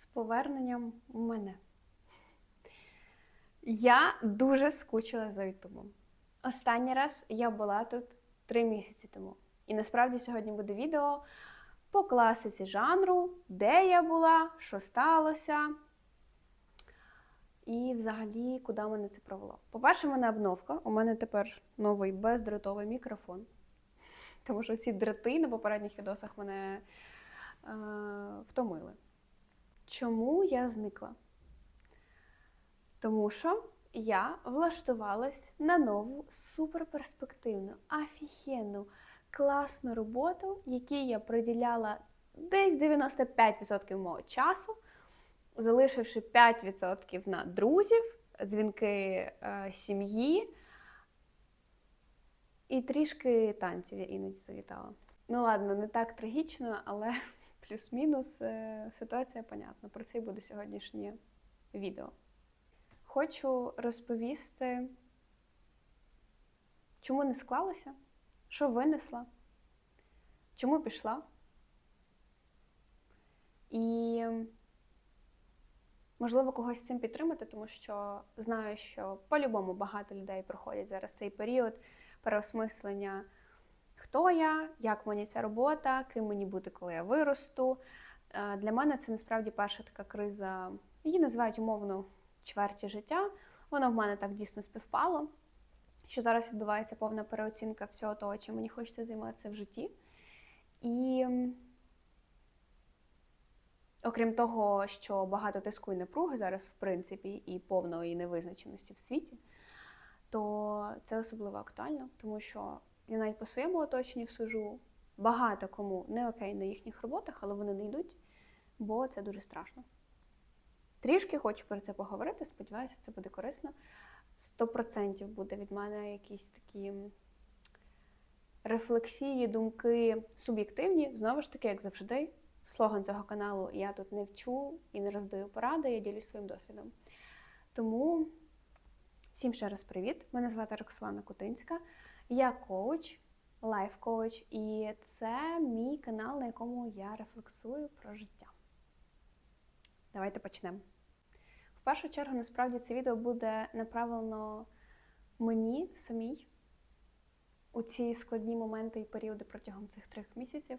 з поверненням мене. Я дуже скучила за Ютубом. Останній раз я була тут три місяці тому. І насправді сьогодні буде відео по класиці жанру, де я була, що сталося. І взагалі, куди мене це провело. По-перше, в мене обновка. У мене тепер новий бездротовий мікрофон. Тому що ці дроти на попередніх відосах мене е, втомили. Чому я зникла? Тому що я влаштувалась на нову суперперспективну, офігенну, класну роботу, якій я приділяла десь 95% мого часу, залишивши 5% на друзів, дзвінки е, сім'ї. І трішки танців я іноді завітала. Ну ладно, не так трагічно, але плюс-мінус е, ситуація понятна. Про це й буде сьогоднішнє відео. Хочу розповісти, чому не склалося, що винесла, чому пішла. І, можливо, когось цим підтримати, тому що знаю, що по-любому багато людей проходять зараз цей період переосмислення, хто я, як мені ця робота, ким мені бути, коли я виросту. Е, Для мене це насправді перша така криза, її називають умовно чверті життя. Воно в мене так дійсно співпало, що зараз відбувається повна переоцінка всього того, чим мені хочеться займатися в житті. І окрім того, що багато тиску і напруги зараз, в принципі, і повної невизначеності в світі, то це особливо актуально, тому що я навіть по своєму оточенню сужу. Багато кому не окей на їхніх роботах, але вони не йдуть, бо це дуже страшно. Трішки хочу про це поговорити, сподіваюся, це буде корисно. Сто процентів буде від мене якісь такі рефлексії, думки суб'єктивні. Знову ж таки, як завжди, слоган цього каналу Я тут не вчу і не роздаю поради, я ділюсь своїм досвідом. Тому всім ще раз привіт! Мене звати Роксолана Кутинська, я коуч, лайф-коуч, і це мій канал, на якому я рефлексую про життя. Давайте почнемо. В першу чергу, насправді, це відео буде направлено мені самій у ці складні моменти і періоди протягом цих трьох місяців.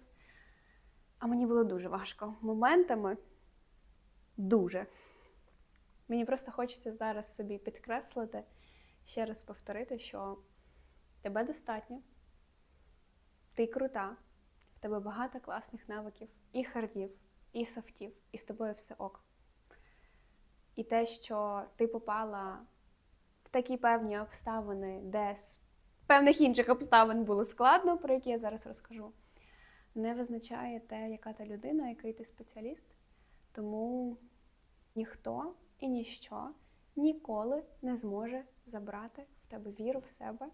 А мені було дуже важко. Моментами дуже. Мені просто хочеться зараз собі підкреслити, ще раз повторити, що тебе достатньо, ти крута, в тебе багато класних навиків і хардів, і софтів, і з тобою все ок. І те, що ти попала в такі певні обставини, де з певних інших обставин було складно, про які я зараз розкажу, не визначає те, яка ти людина, який ти спеціаліст. Тому ніхто і ніщо ніколи не зможе забрати в тебе віру в себе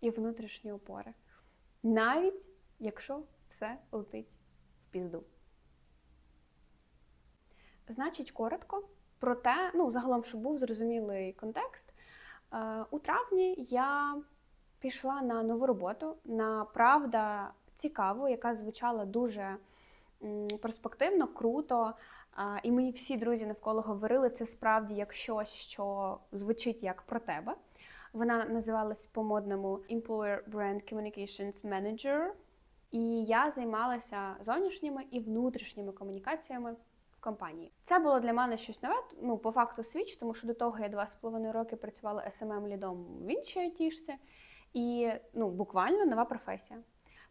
і внутрішні опори. Навіть якщо все летить в пізду. Значить, коротко про те, ну, загалом, щоб був зрозумілий контекст. Е, У травні я пішла на нову роботу, на правда цікаву, яка звучала дуже перспективно, круто. А, І мені всі друзі навколо говорили, це справді як щось, що звучить як про тебе. Вона називалась по-модному Employer Brand Communications Manager. І я займалася зовнішніми і внутрішніми комунікаціями в компанії. Це було для мене щось нове, ну, по факту свіч, тому що до того я два з половиною роки працювала smm лідом в іншій айтішці. І ну, буквально нова професія.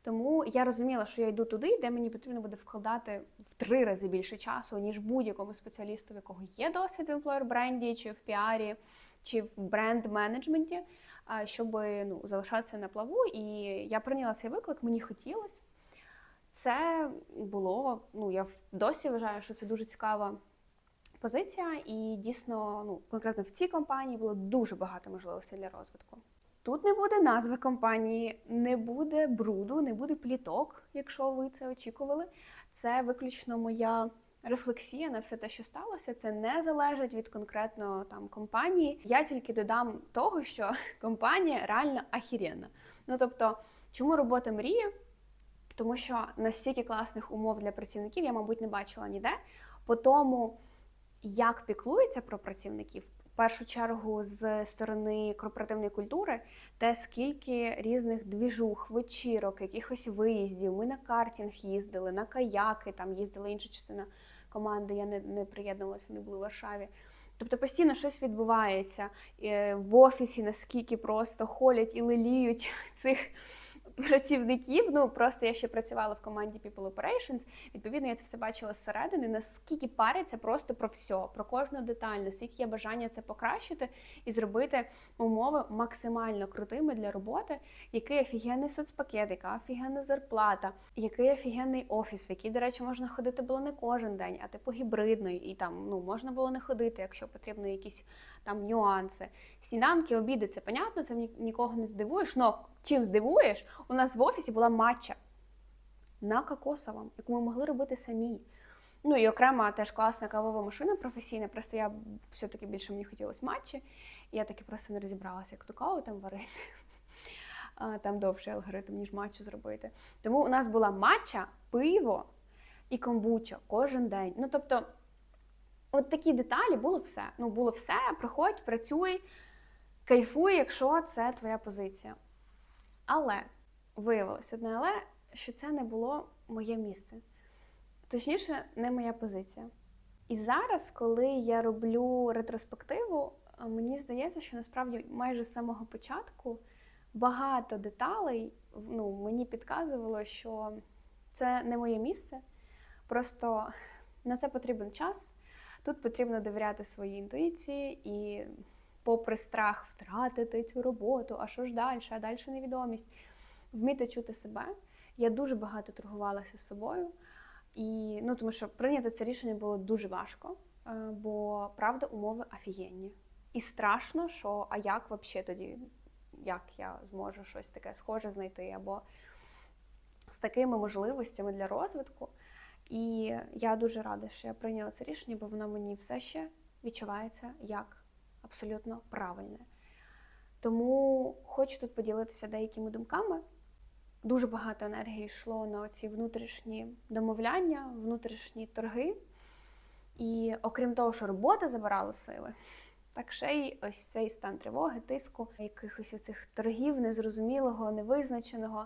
Тому я розуміла, що я йду туди, де мені потрібно буде вкладати в три рази більше часу, ніж будь-якому спеціалісту, в якого є досвід в емплойер бренді, чи в піарі, чи в бренд-менеджменті, щоб ну, залишатися на плаву. І я прийняла цей виклик, мені хотілося. Це було, ну я досі вважаю, що це дуже цікава позиція, і дійсно, ну конкретно в цій компанії було дуже багато можливостей для розвитку. Тут не буде назви компанії, не буде бруду, не буде пліток, якщо ви це очікували. Це виключно моя рефлексія на все те, що сталося. Це не залежить від конкретно там компанії. Я тільки додам того, що компанія реально ахіренна. Ну тобто, чому робота мрії? Тому що настільки класних умов для працівників я, мабуть, не бачила ніде. по тому, як піклуються про працівників, в першу чергу з сторони корпоративної культури, те, скільки різних двіжух, вечірок, якихось виїздів. Ми на картинг їздили, на каяки, там їздила інша частина команди, я не, не приєднувалася, вони були в Варшаві. Тобто постійно щось відбувається Е, в офісі, наскільки просто холять і леліють цих працівників. Ну просто я ще працювала в команді People Operations. Відповідно, я це все бачила зсередини, наскільки паряться просто про все, про кожну деталь, наскільки є бажання це покращити і зробити умови максимально крутими для роботи, який офігенний соцпакет, яка офігенна зарплата, який офігенний офіс, в який, до речі, можна ходити було не кожен день, а типу гібридний, і там ну можна було не ходити, якщо потрібно якісь там нюанси. Сніданки, обіди, це понятно, це ні- нікого не здивуєш. Но чим здивуєш, у нас в офісі була матча на кокосовому, яку ми могли робити самі. Ну і окрема теж класна кавова машина професійна. Просто я все-таки більше мені хотілося матчі. Я таки просто не розібралася, як ту каву там варити. Там довший алгоритм, ніж матчу зробити. Тому у нас була матча, пиво і комбуча кожен день. Ну тобто, от такі деталі було все. Ну, було все. Приходь, працюй, кайфуй, якщо це твоя позиція. Але виявилось одне, але що це не було моє місце. Точніше, не моя позиція. І зараз, коли я роблю ретроспективу, мені здається, що насправді майже з самого початку багато деталей ну, мені підказувало, що це не моє місце. Просто на це потрібен час. Тут потрібно довіряти своїй інтуїції і, попри страх втратити цю роботу, а що ж далі, а далі невідомість, вміти чути себе. Я дуже багато торгувалася з собою. І ну тому що прийняти це рішення було дуже важко, е, бо правда умови офігенні. І страшно, що а як взагалі тоді, як я зможу щось таке схоже знайти, або з такими можливостями для розвитку. І я дуже рада, що я прийняла це рішення, бо воно мені все ще відчувається як абсолютно правильне. Тому хочу тут поділитися деякими думками. Дуже багато енергії йшло на ці внутрішні домовляння, внутрішні торги. І окрім того, що робота забирала сили, так ще й ось цей стан тривоги, тиску, якихось оцих торгів незрозумілого, невизначеного.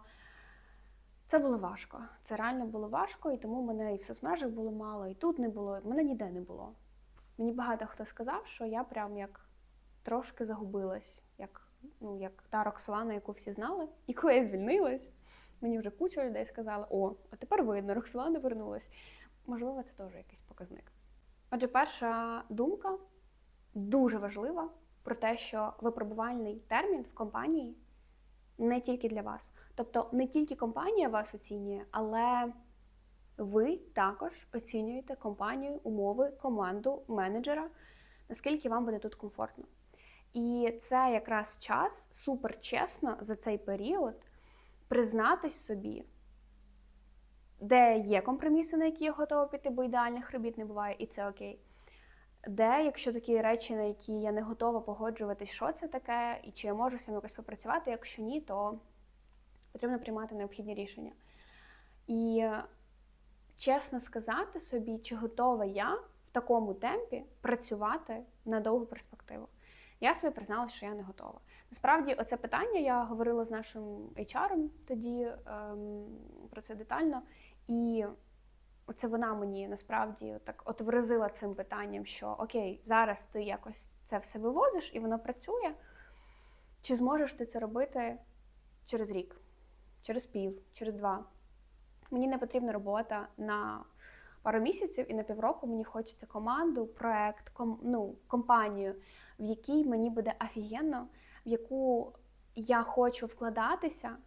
Це було важко. Це реально було важко, і тому мене і в соцмережах було мало, і тут не було, мене ніде не було. Мені багато хто сказав, що я прям як трошки загубилась, як, ну, як та Роксолана, яку всі знали. І коли я звільнилась, мені вже куча людей сказали: о, а тепер видно, Роксолана вернулась. Можливо, це теж якийсь показник. Отже, перша думка дуже важлива про те, що випробувальний термін в компанії не тільки для вас. Тобто не тільки компанія вас оцінює, але ви також оцінюєте компанію, умови, команду, менеджера, наскільки вам буде тут комфортно. І це якраз час супер чесно за цей період признатись собі, де є компроміси, на які я готова піти, бо ідеальних робіт не буває, і це окей. Де, якщо такі речі, на які я не готова погоджуватись, що це таке, і чи я можу з цим якось попрацювати, якщо ні, то потрібно приймати необхідні рішення. І чесно сказати собі, чи готова я в такому темпі працювати на довгу перспективу. Я собі призналася, що я не готова. Насправді, оце питання я говорила з нашим HR тоді ем, про це детально. І оце вона мені насправді так от вразила цим питанням, що окей, зараз ти якось це все вивозиш і воно працює. Чи зможеш ти це робити через рік, через пів, через два? Мені не потрібна робота на пару місяців і на півроку мені хочеться команду, проект, ком, ну, компанію, в якій мені буде офігенно, в яку я хочу вкладатися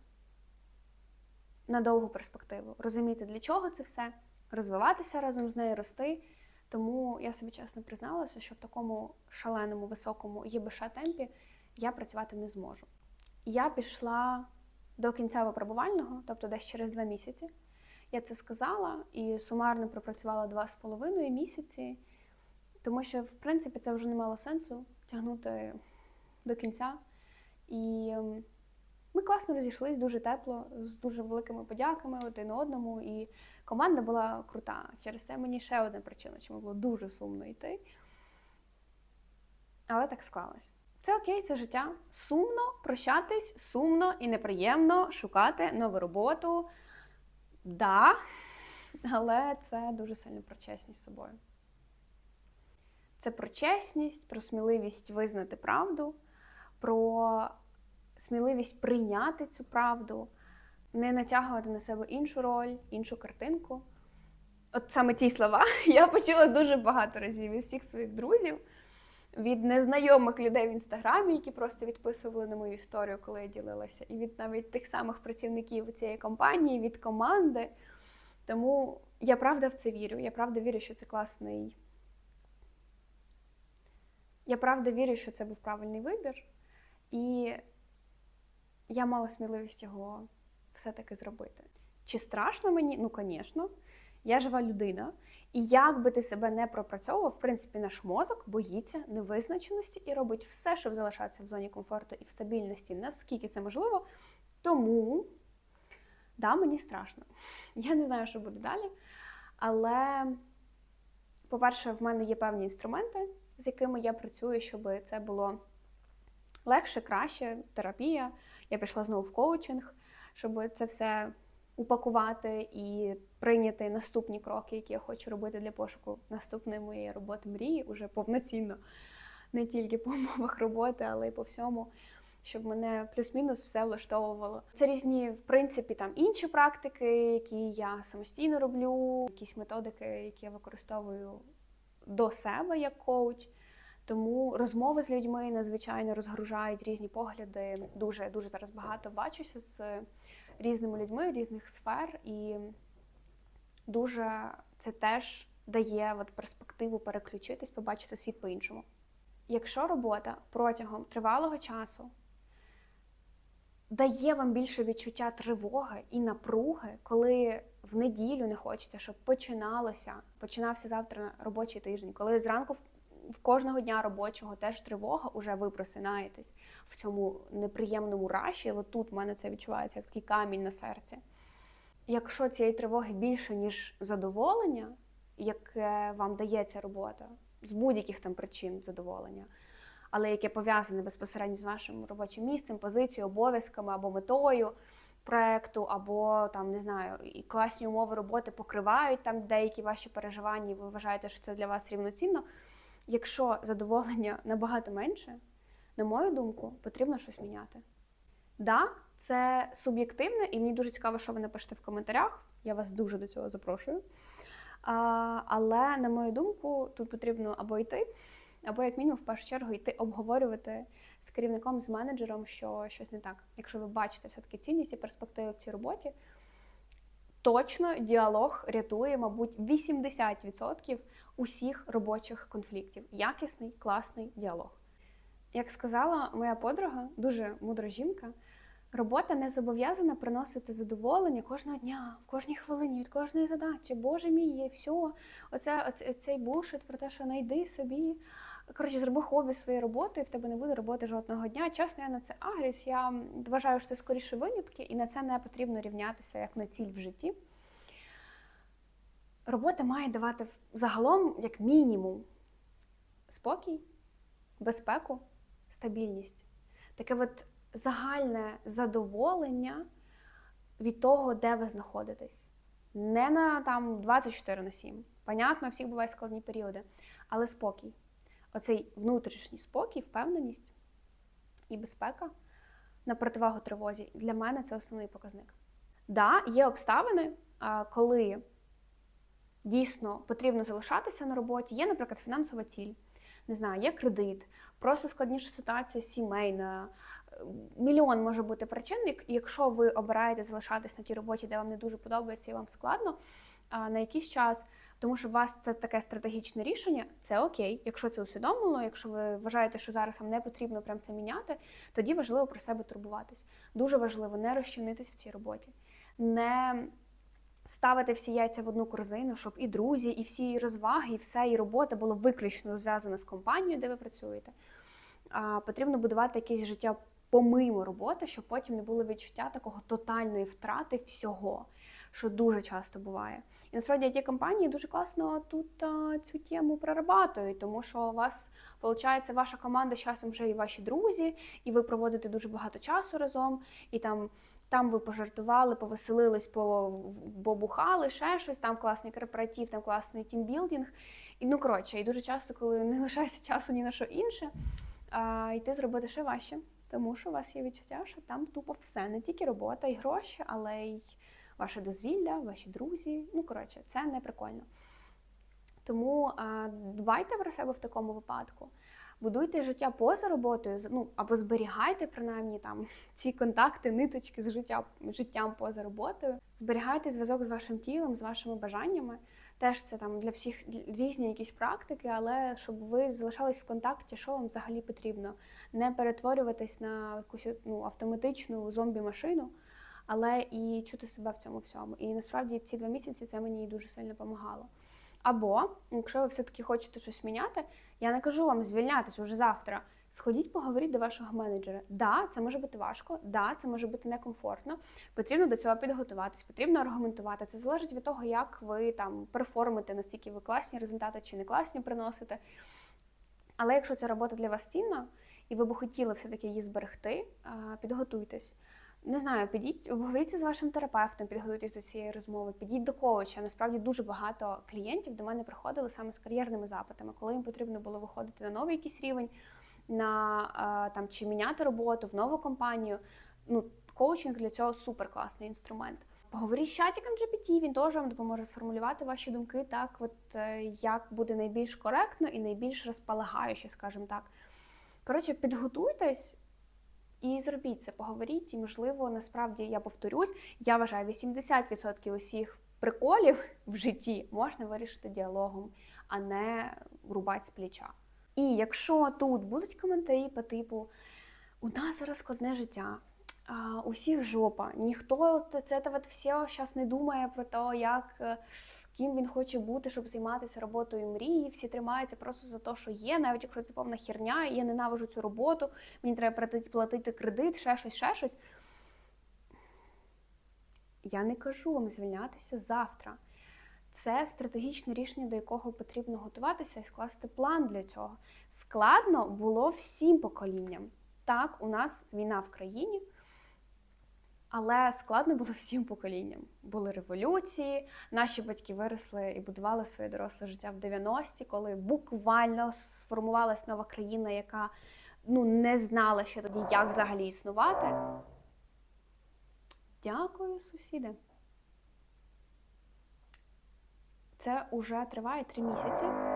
на довгу перспективу, розуміти, для чого це все, розвиватися разом з нею, рости. Тому я собі чесно призналася, що в такому шаленому, високому ЄБШ темпі я працювати не зможу. Я пішла до кінця випробувального, тобто десь через два місяці. Я це сказала і сумарно пропрацювала два з половиною місяці, тому що, в принципі, це вже не мало сенсу тягнути до кінця. І ем, Ми класно розійшлись, дуже тепло, з дуже великими подяками один одному. І команда була крута. Через це мені ще одна причина, чому було дуже сумно йти. Але так склалось. Це окей, це життя. Сумно прощатись, сумно і неприємно шукати нову роботу. Да, але це дуже сильно про чесність з собою. Це про чесність, про сміливість визнати правду, про сміливість прийняти цю правду, не натягувати на себе іншу роль, іншу картинку. От саме ці слова я почула дуже багато разів від всіх своїх друзів, від незнайомих людей в інстаграмі, які просто відписували на мою історію, коли я ділилася, і від навіть тих самих працівників цієї компанії, від команди. Тому я правда в це вірю. Я правда вірю, що це класний. Я правда вірю, що це був правильний вибір. І я мала сміливість його все-таки зробити. Чи страшно мені? Ну, звісно. Я жива людина, і як би ти себе не пропрацьовував, в принципі, наш мозок боїться невизначеності і робить все, щоб залишатися в зоні комфорту і в стабільності, наскільки це можливо. Тому, да, мені страшно. Я не знаю, що буде далі. Але, по-перше, в мене є певні інструменти, з якими я працюю, щоб це було легше, краще, терапія. Я пішла знову в коучинг, щоб це все упакувати і прийняти наступні кроки, які я хочу робити для пошуку наступної моєї роботи мрії, уже повноцінно, не тільки по умовах роботи, але й по всьому. Щоб мене плюс-мінус все влаштовувало. Це різні, в принципі, там інші практики, які я самостійно роблю, якісь методики, які я використовую до себе як коуч. Тому розмови з людьми надзвичайно розгружають різні погляди. Дуже дуже зараз багато бачуся з різними людьми різних сфер, і дуже це теж дає от перспективу переключитись, побачити світ по-іншому. Якщо робота протягом тривалого часу дає вам більше відчуття тривоги і напруги, коли в неділю не хочеться, щоб починалося, починався завтра робочий тиждень, коли зранку в кожного дня робочого теж тривога, уже ви просинаєтесь в цьому неприємному раші. От тут в мене це відчувається як такий камінь на серці. Якщо цієї тривоги більше, ніж задоволення, яке вам дає ця робота, з будь-яких там причин задоволення, але яке пов'язане безпосередньо з вашим робочим місцем, позицією, обов'язками або метою проекту, або там не знаю, і класні умови роботи покривають там деякі ваші переживання, і ви вважаєте, що це для вас рівноцінно. Якщо задоволення набагато менше, на мою думку, потрібно щось міняти. Да, це суб'єктивне, і мені дуже цікаво, що ви напишете в коментарях. Я вас дуже до цього запрошую. А, Але, на мою думку, тут потрібно або йти, або, як мінімум, в першу чергу, йти обговорювати з керівником, з менеджером, що щось не так. Якщо ви бачите все-таки цінність і перспективи в цій роботі, точно діалог рятує, мабуть, 80% усіх робочих конфліктів. Якісний, класний діалог. Як сказала моя подруга, дуже мудра жінка, робота не зобов'язана приносити задоволення кожного дня, в кожній хвилині, від кожної задачі. Боже мій, є все. Оце, оце цей бушит про те, що знайди собі. Коротше, зроби хобі своєю роботою, і в тебе не буде роботи жодного дня. Чесно, я на це агрюсь. Я вважаю, що це скоріше винятки, і на це не потрібно рівнятися як на ціль в житті. Робота має давати загалом, як мінімум, спокій, безпеку, стабільність. Таке от загальне задоволення від того, де ви знаходитесь. Не на там 24 на 7. Понятно, у всіх бувають складні періоди, але спокій. Оцей внутрішній спокій, впевненість і безпека на противагу тривозі. Для мене це основний показник. Да, є обставини, коли дійсно потрібно залишатися на роботі. Є, наприклад, фінансова ціль, не знаю, є кредит, просто складніша ситуація сімейна. Мільйон може бути причин, якщо ви обираєте залишатись на тій роботі, де вам не дуже подобається і вам складно на якийсь час, тому що у вас це таке стратегічне рішення, це окей. Якщо це усвідомлено, якщо ви вважаєте, що зараз вам не потрібно прям це міняти, тоді важливо про себе турбуватись. Дуже важливо не розчинитись в цій роботі, не ставити всі яйця в одну корзину, щоб і друзі, і всі розваги, і все, і робота було виключно зв'язана з компанією, де ви працюєте. А, Потрібно будувати якесь життя помимо роботи, щоб потім не було відчуття такого тотальної втрати всього, що дуже часто буває. І насправді ті компанії дуже класно тут а, цю тему прорабатують, тому що у вас виходить, ваша команда з часом вже і ваші друзі, і ви проводите дуже багато часу разом, і там. Там ви пожартували, повеселились, побухали, ще щось, там класний корпоратив, там класний тімбілдинг. І ну коротше, і дуже часто, коли не лишається часу ні на що інше, а, йти зробити ще важче, тому що у вас є відчуття, що там тупо все, не тільки робота і гроші, але й ваше дозвілля, ваші друзі. Ну, коротше, це не прикольно. Тому а, дбайте про себе в такому випадку. Будуйте життя поза роботою, ну або зберігайте принаймні там ці контакти, ниточки з життя, життям поза роботою. Зберігайте зв'язок з вашим тілом, з вашими бажаннями. Теж це там для всіх різні якісь практики, але щоб ви залишались в контакті, що вам взагалі потрібно. Не перетворюватись на якусь ну, автоматичну зомбі-машину, але і чути себе в цьому всьому. І насправді ці два місяці це мені дуже сильно допомагало. Або, якщо ви все-таки хочете щось міняти, я не кажу вам звільнятися вже завтра. Сходіть, поговоріть до вашого менеджера. Да, це може бути важко, да, це може бути некомфортно. Потрібно до цього підготуватись, потрібно аргументувати. Це залежить від того, як ви там перформите, наскільки ви класні результати чи не класні приносите. Але якщо ця робота для вас цінна, і ви б хотіли все-таки її зберегти, підготуйтесь. Не знаю, підіть, обговоріться з вашим терапевтом, підготуйтесь до цієї розмови, підіть до коуча. Насправді дуже багато клієнтів до мене приходили саме з кар'єрними запитами, коли їм потрібно було виходити на новий якийсь рівень, на там чи міняти роботу в нову компанію. Ну, коучинг для цього супер класний інструмент. Поговоріть з чатиком GPT, він теж вам допоможе сформулювати ваші думки так, от е, як буде найбільш коректно і найбільш розполагаюче, скажімо так. Коротше, підготуйтесь. І зробіть це, поговоріть, і можливо, насправді я повторюсь, я вважаю, 80% усіх приколів в житті можна вирішити діалогом, а не рубати з плеча. І якщо тут будуть коментарі по типу у нас зараз складне життя, усіх жопа, ніхто це от все зараз не думає про те, як. Ким він хоче бути, щоб займатися роботою мрії, всі тримаються просто за те, що є, навіть якщо це повна херня, і я ненавижу цю роботу, мені треба платити кредит, ще щось, ще щось. Я не кажу вам звільнятися завтра. Це стратегічне рішення, до якого потрібно готуватися і скласти план для цього. Складно було всім поколінням. Так, у нас війна в країні, але складно було всім поколінням. Були революції, наші батьки виросли і будували своє доросле життя в 90-ті, коли буквально сформувалась нова країна, яка ну, не знала ще тоді, як взагалі існувати. Дякую, сусіди. Це уже триває три місяці.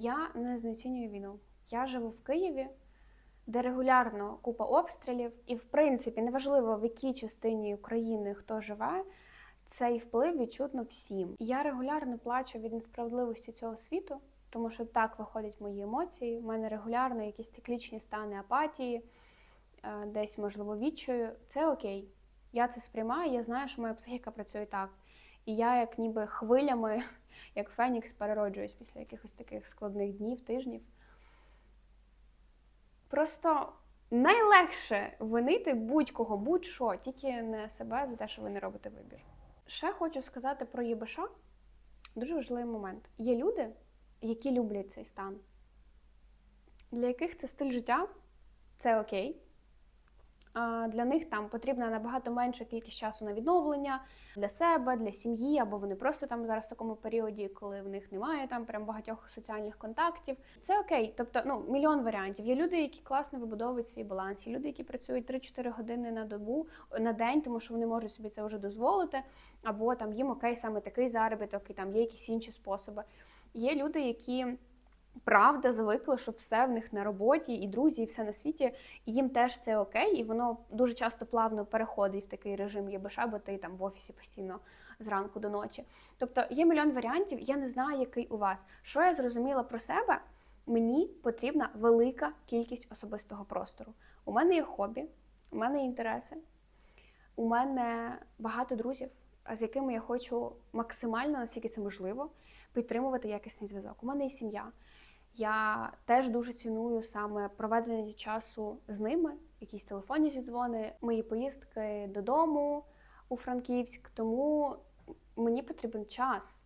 Я не знецінюю війну. Я живу в Києві, де регулярно купа обстрілів, і, в принципі, неважливо в якій частині України хто живе, цей вплив відчутно всім. Я регулярно плачу від несправедливості цього світу, тому що так виходять мої емоції. У мене регулярно якісь циклічні стани апатії, е, десь, можливо, відчую. Це окей. Я це сприймаю, я знаю, що моя психіка працює так. І я, як ніби хвилями, як Фенікс, перероджуюсь після якихось таких складних днів, тижнів. Просто найлегше винити будь-кого, будь-що, тільки не себе за те, що ви не робите вибір. Ще хочу сказати про ЄБШ. Дуже важливий момент. Є люди, які люблять цей стан, для яких це стиль життя, це окей. Для них там потрібна набагато менша кількість часу на відновлення для себе, для сім'ї, або вони просто там зараз в такому періоді, коли в них немає там прям багатьох соціальних контактів. Це окей, тобто ну мільйон варіантів. Є люди, які класно вибудовують свій баланс, є люди, які працюють 3-4 години на добу на день, тому що вони можуть собі це вже дозволити, або там їм окей, саме такий заробіток, і там є якісь інші способи. Є люди, які. Правда, звикли, що все в них на роботі, і друзі, і все на світі, і їм теж це окей, і воно дуже часто плавно переходить в такий режим ЄБШ, бо ти там в офісі постійно зранку до ночі. Тобто є мільйон варіантів, я не знаю, який у вас. Що я зрозуміла про себе? Мені потрібна велика кількість особистого простору. У мене є хобі, у мене є інтереси, у мене багато друзів. з якими я хочу максимально, наскільки це можливо, підтримувати якісний зв'язок. У мене є сім'я. Я теж дуже ціную саме проведення часу з ними, якісь телефонні зідзвони, мої поїздки додому у Франківськ. Тому мені потрібен час.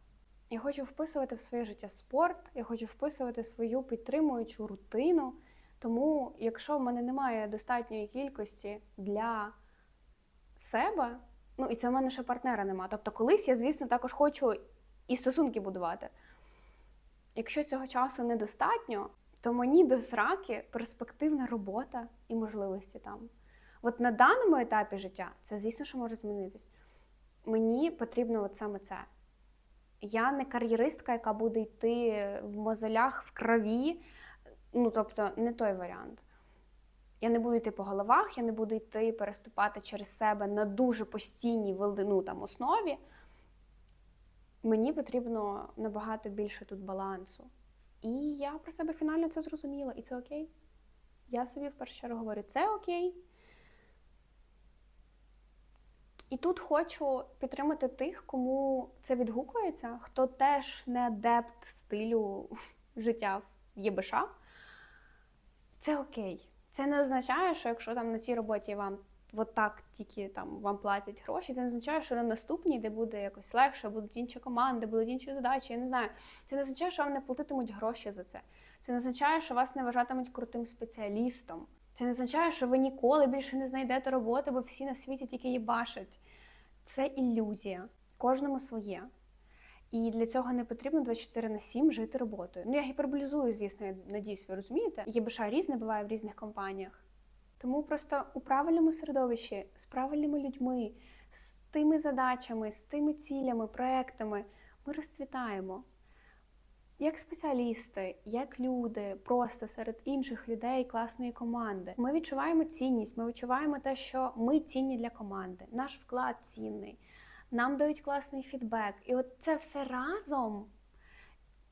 Я хочу вписувати в своє життя спорт, я хочу вписувати свою підтримуючу рутину. Тому, якщо в мене немає достатньої кількості для себе, ну і це в мене ще партнера нема. Тобто, колись я, звісно, також хочу і стосунки будувати. Якщо цього часу недостатньо, то мені до сраки перспективна робота і можливості там. От на даному етапі життя це, звісно, що може змінитись. Мені потрібно от саме це. Я не кар'єристка, яка буде йти в мозолях в крові. Ну, тобто, не той варіант. Я не буду йти по головах, я не буду йти переступати через себе на дуже постійній велину там основі. Мені потрібно набагато більше тут балансу. І я про себе фінально це зрозуміла, і це окей. Я собі в першу чергу говорю, це окей. І тут хочу підтримати тих, кому це відгукується, хто теж не адепт стилю життя в ЄБШ. Це окей. Це не означає, що якщо там на цій роботі вам от так тільки там вам платять гроші, це не означає, що на наступній, де буде якось легше, будуть інші команди, будуть інші задачі. Я не знаю. Це не означає, що вам не платитимуть гроші за це. Це не означає, що вас не вважатимуть крутим спеціалістом. Це не означає, що ви ніколи більше не знайдете роботи, бо всі на світі тільки її бачать. Це ілюзія. Кожному своє. І для цього не потрібно 24 на 7 жити роботою. Ну, я гіперболізую, звісно, я надіюсь, ви розумієте. ЄБШ різне буває в різних компаніях. Тому просто у правильному середовищі, з правильними людьми, з тими задачами, з тими цілями, проектами ми розцвітаємо. Як спеціалісти, як люди, просто серед інших людей класної команди. Ми відчуваємо цінність, ми відчуваємо те, що ми цінні для команди, наш вклад цінний, нам дають класний фідбек. І от це все разом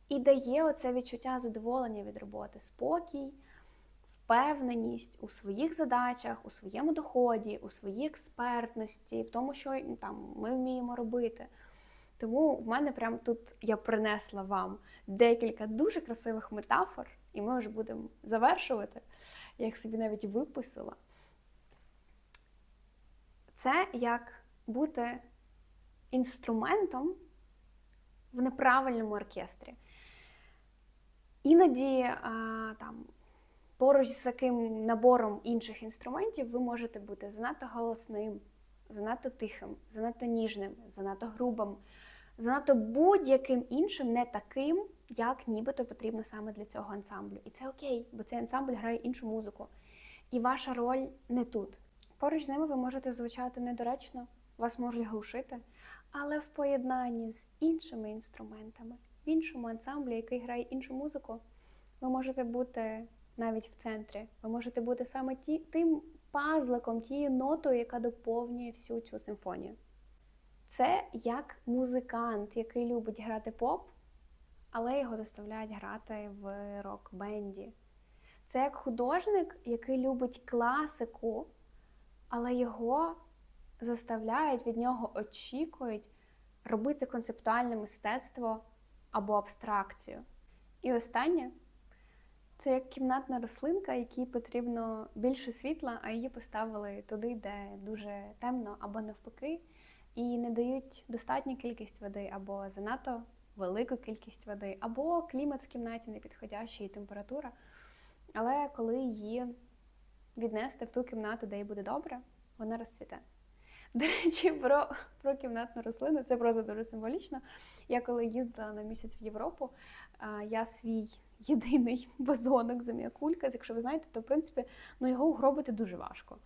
і дає оце відчуття задоволення від роботи, спокій, впевненість у своїх задачах, у своєму доході, у своїй експертності, в тому, що там ми вміємо робити. Тому в мене прямо тут я принесла вам декілька дуже красивих метафор, і ми вже будемо завершувати. Я їх собі навіть виписала. Це як бути інструментом в неправильному оркестрі. Іноді а, там, поруч з таким набором інших інструментів ви можете бути занадто голосним, занадто тихим, занадто ніжним, занадто грубим, занадто будь-яким іншим, не таким, як нібито потрібно саме для цього ансамблю. І це окей, бо цей ансамбль грає іншу музику. І ваша роль не тут. Поруч з ними ви можете звучати недоречно, вас можуть глушити, але в поєднанні з іншими інструментами, в іншому ансамблі, який грає іншу музику, ви можете бути навіть в центрі. Ви можете бути саме ті, тим пазликом, тією нотою, яка доповнює всю цю симфонію. Це як музикант, який любить грати поп, але його заставляють грати в рок-бенді. Це як художник, який любить класику, але його заставляють, від нього очікують робити концептуальне мистецтво або абстракцію. І останнє це як кімнатна рослинка, якій потрібно більше світла, а її поставили туди, де дуже темно або навпаки, і не дають достатню кількість води, або занадто велику кількість води, або клімат в кімнаті непідходящий і температура. Але коли її віднести в ту кімнату, де їй буде добре, вона розцвіте. До речі, про, про кімнатну рослину це просто дуже символічно. Я коли їздила на місяць в Європу, я свій єдиний вазонок заміакулька, якщо ви знаєте, то в принципі ну, його угробити дуже важко.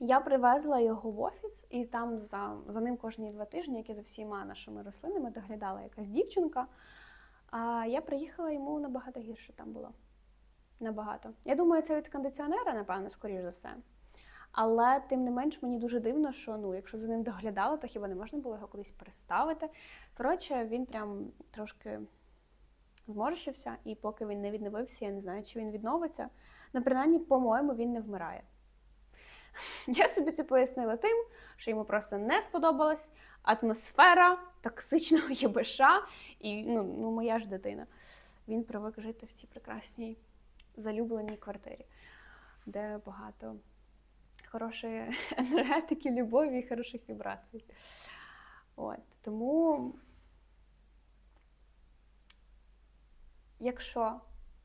Я привезла його в офіс, і там за, за ним кожні два тижні, як і за всіма нашими рослинами, доглядала якась дівчинка. А я приїхала йому набагато гірше там було. Набагато. Я думаю, це від кондиціонера, напевно, скоріш за все. Але тим не менш мені дуже дивно, що ну, якщо за ним доглядали, то хіба не можна було його кудись переставити. Коротше, він прям трошки зморщився, і поки він не відновився, я не знаю, чи він відновиться. Ну, принаймні, по-моєму, він не вмирає. Я собі це пояснила тим, що йому просто не сподобалась атмосфера токсичного ЄБШ, і ну, ну моя ж дитина. Він привик жити в цій прекрасній залюбленій квартирі, де багато хорошої енергетики, любові і хороших вібрацій. От. Тому, якщо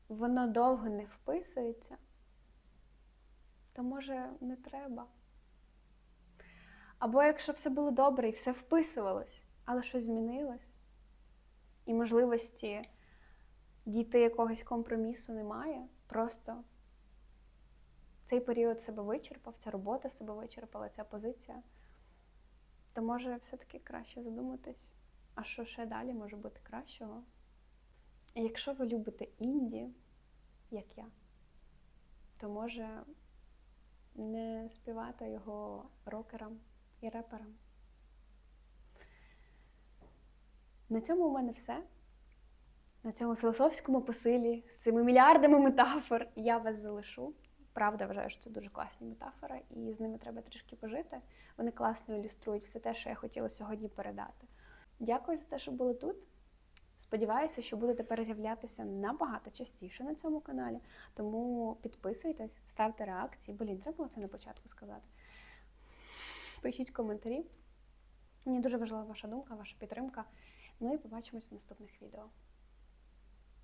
воно довго не вписується, то може не треба. Або якщо все було добре і все вписувалось, але щось змінилось, і можливості дійти якогось компромісу немає, просто цей період себе вичерпав, ця робота себе вичерпала, ця позиція, то може все-таки краще задуматись, а що ще далі може бути кращого. Якщо ви любите інді, як я, то може не співати його рокерам і реперам. На цьому у мене все. На цьому філософському посилі з цими мільярдами метафор я вас залишу. Правда, вважаю, що це дуже класні метафори, і з ними треба трішки пожити. Вони класно ілюструють все те, що я хотіла сьогодні передати. Дякую за те, що були тут. Сподіваюся, що будете перез'являтися набагато частіше на цьому каналі. Тому підписуйтесь, ставте реакції. Блін, треба було це на початку сказати. Пишіть коментарі. Мені дуже важлива ваша думка, ваша підтримка. Ну і побачимось в наступних відео.